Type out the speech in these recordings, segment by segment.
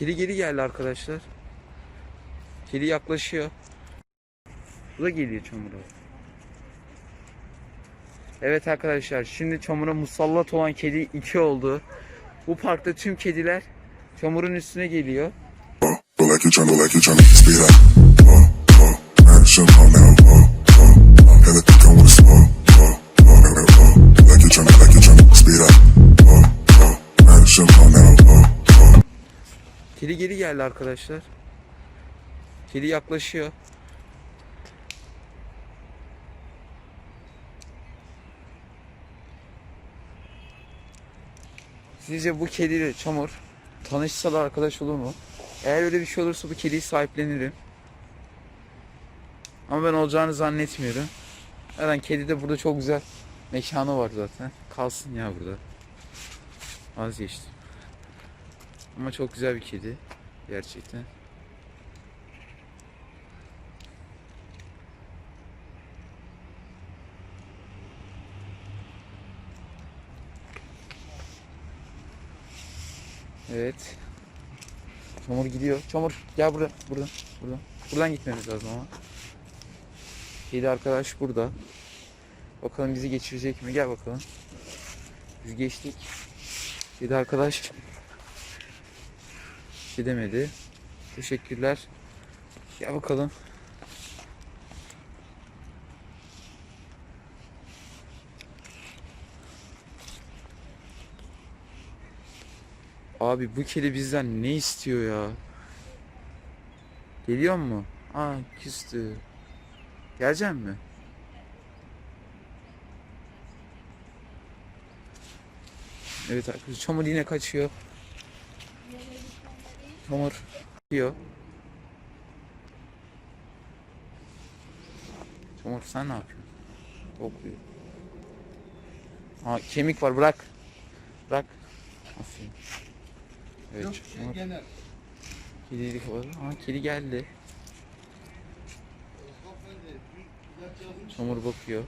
Kedi geri geldi arkadaşlar. Kedi yaklaşıyor. Bu da geliyor çamura. Evet arkadaşlar şimdi çamura musallat olan kedi iki oldu. Bu parkta tüm kediler çamurun üstüne geliyor. Geri geldi arkadaşlar. Kedi yaklaşıyor. Sizce bu kediyle çamur tanışsalar arkadaş olur mu? Eğer öyle bir şey olursa bu kediyi sahiplenirim. Ama ben olacağını zannetmiyorum. Zaten kedi de burada çok güzel mekanı var zaten. Kalsın ya burada. Vazgeçtim. Ama çok güzel bir kedi. Gerçekten. Evet. Çamur gidiyor. Çamur gel burada. Buradan. Buradan. Buradan gitmemiz lazım ama. Kedi arkadaş burada. Bakalım bizi geçirecek mi? Gel bakalım. Biz geçtik. Kedi arkadaş bir demedi. Teşekkürler. Gel bakalım. Abi bu kedi bizden ne istiyor ya? Geliyor mu? Aa küstü. Gelecek mi? Evet arkadaşlar çamur yine kaçıyor. Çamur diyor. Çamur sen ne yapıyorsun? Kokluyor. Aa kemik var bırak. Bırak. Aferin. Evet çamur. Kedi kapadı. Aa kedi geldi. Çamur bakıyor.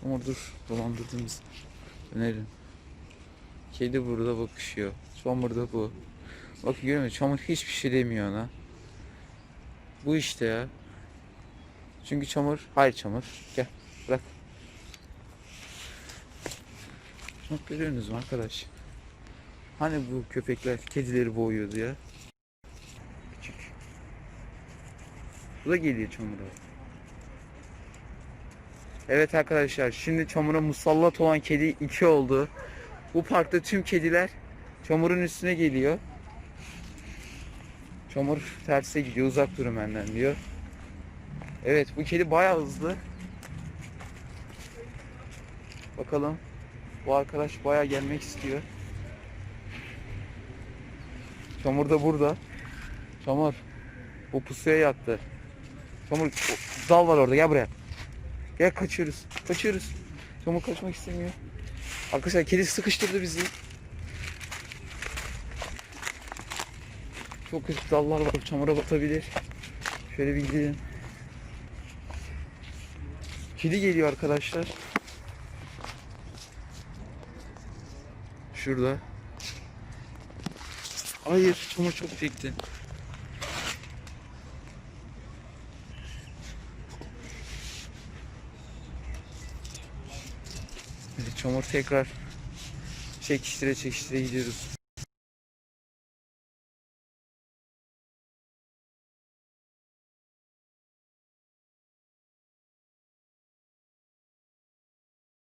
Çamur dur. Dolandırdığımız. Önerim. Kedi burada bakışıyor. Çamur da bu. Bak görüyor musun? Çamur hiçbir şey demiyor ona. Bu işte ya. Çünkü çamur, hayır çamur. Gel bırak. Bak görüyorsunuz mu arkadaş? Hani bu köpekler kedileri boğuyordu ya. Küçük. Bu da geliyor çamura. Evet arkadaşlar şimdi çamura musallat olan kedi iki oldu. Bu parkta tüm kediler çamurun üstüne geliyor. Çamur terse gidiyor uzak durun benden diyor. Evet bu kedi bayağı hızlı. Bakalım. Bu arkadaş bayağı gelmek istiyor. Çamur da burada. Çamur. Bu pusuya yattı. Çamur dal var orada gel buraya. Gel kaçıyoruz. Kaçıyoruz. Çamur kaçmak istemiyor. Arkadaşlar kedi sıkıştırdı bizi. Çok kötü dallar var. Çamura batabilir. Şöyle bir gidelim. Kedi geliyor arkadaşlar. Şurada. Hayır, çamur çok çekti. Evet, çamur tekrar çekiştire çekiştire gidiyoruz.